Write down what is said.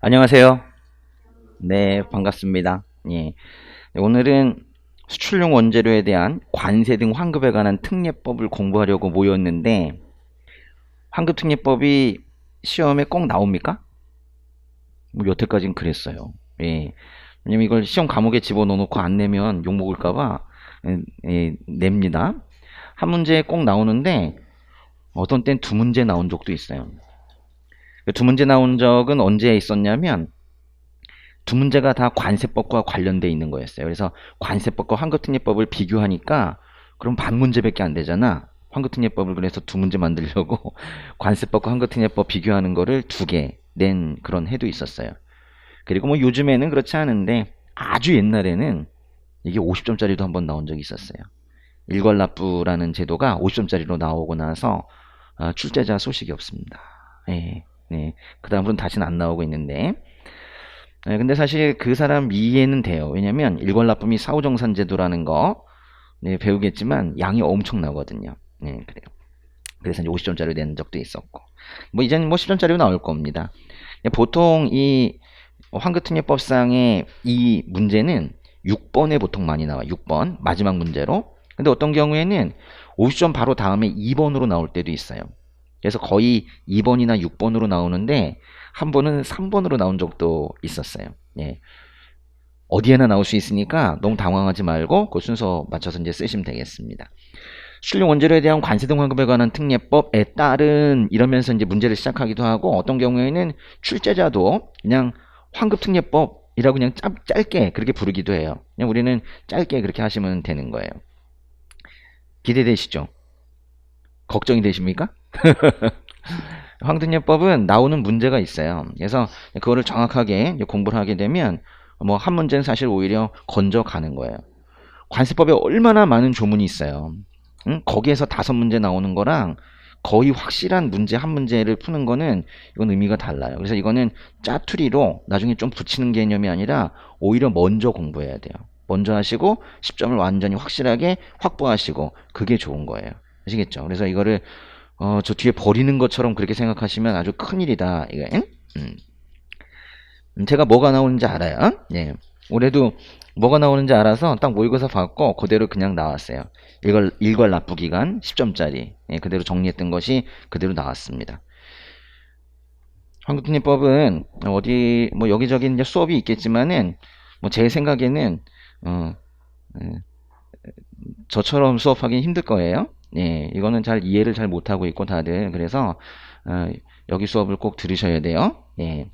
안녕하세요. 네, 반갑습니다. 예. 오늘은 수출용 원재료에 대한 관세 등 환급에 관한 특례법을 공부하려고 모였는데, 환급 특례법이 시험에 꼭 나옵니까? 뭐 여태까지는 그랬어요. 예. 왜냐면 이걸 시험 과목에 집어넣어놓고 안 내면 욕먹을까봐 예, 냅니다. 한 문제에 꼭 나오는데, 어떤 땐 두 문제 나온 적도 있어요. 그두 문제 나온 적은 언제 있었냐면 두 문제가 다 관세법과 관련돼 있는 거였어요. 그래서 관세법과 환급특례법을 비교하니까 그럼 반 문제밖에 안 되잖아. 환급특례법을 그래서 두 문제 만들려고 관세법과 환급특례법 비교하는 거를 두 개 낸 그런 해도 있었어요. 그리고 뭐 요즘에는 그렇지 않은데 아주 옛날에는 이게 50점짜리도 한번 나온 적이 있었어요. 일괄납부라는 제도가 50점짜리로 나오고 나서 아, 출제자 소식이 없습니다. 예. 네. 그 다음으로는 다시는 안 나오고 있는데. 네, 근데 사실 그 사람 이해는 돼요. 왜냐면 일괄납품이 사후정산제도라는 거 네, 배우겠지만 양이 엄청나거든요. 네, 그래요. 그래서 이제 50점짜리 낸 적도 있었고. 뭐 이제는 뭐 10점짜리로 나올 겁니다. 보통 이 환급특례법상의 이 문제는 6번에 보통 많이 나와요. 6번. 마지막 문제로. 근데 어떤 경우에는 50점 바로 다음에 2번으로 나올 때도 있어요. 그래서 거의 2번이나 6번으로 나오는데 한 번은 3번으로 나온 적도 있었어요. 예. 어디에나 나올 수 있으니까 너무 당황하지 말고 그 순서 맞춰서 이제 쓰시면 되겠습니다. 수출용 원재료에 대한 관세 등 환급에 관한 특례법에 따른 이러면서 이제 문제를 시작하기도 하고 어떤 경우에는 출제자도 그냥 환급 특례법이라고 그냥 짧, 짧게 그렇게 부르기도 해요. 그냥 우리는 짧게 그렇게 하시면 되는 거예요. 기대되시죠? 걱정이 되십니까? 황등예법은 나오는 문제가 있어요. 그래서 그거를 정확하게 공부를 하게 되면 뭐 한 문제는 사실 오히려 건져 가는 거예요. 관세법에 얼마나 많은 조문이 있어요. 응? 거기에서 다섯 문제 나오는 거랑 거의 확실한 문제 한 문제를 푸는 거는 이건 의미가 달라요. 그래서 이거는 짜투리로 나중에 좀 붙이는 개념이 아니라 오히려 먼저 공부해야 돼요. 먼저 하시고 10점을 완전히 확실하게 확보하시고 그게 좋은 거예요. 아시겠죠? 그래서 이거를 어, 저 뒤에 버리는 것처럼 그렇게 생각하시면 아주 큰일이다. 이거, 응? 음. 음, 제가 뭐가 나오는지 알아요. 예. 올해도 뭐가 나오는지 알아서 딱 모의고사 받고 그대로 그냥 나왔어요. 일괄, 일괄 납부 기간 10점짜리. 예, 그대로 정리했던 것이 그대로 나왔습니다. 한국특례법은 어디, 뭐 여기저기 이제 수업이 있겠지만은, 뭐 제 생각에는, 어, 예, 저처럼 수업하기 힘들 거예요. 예, 이거는 잘 이해를 잘 못하고 있고 다들. 그래서, 어, 여기 수업을 꼭 들으셔야 돼요. 예.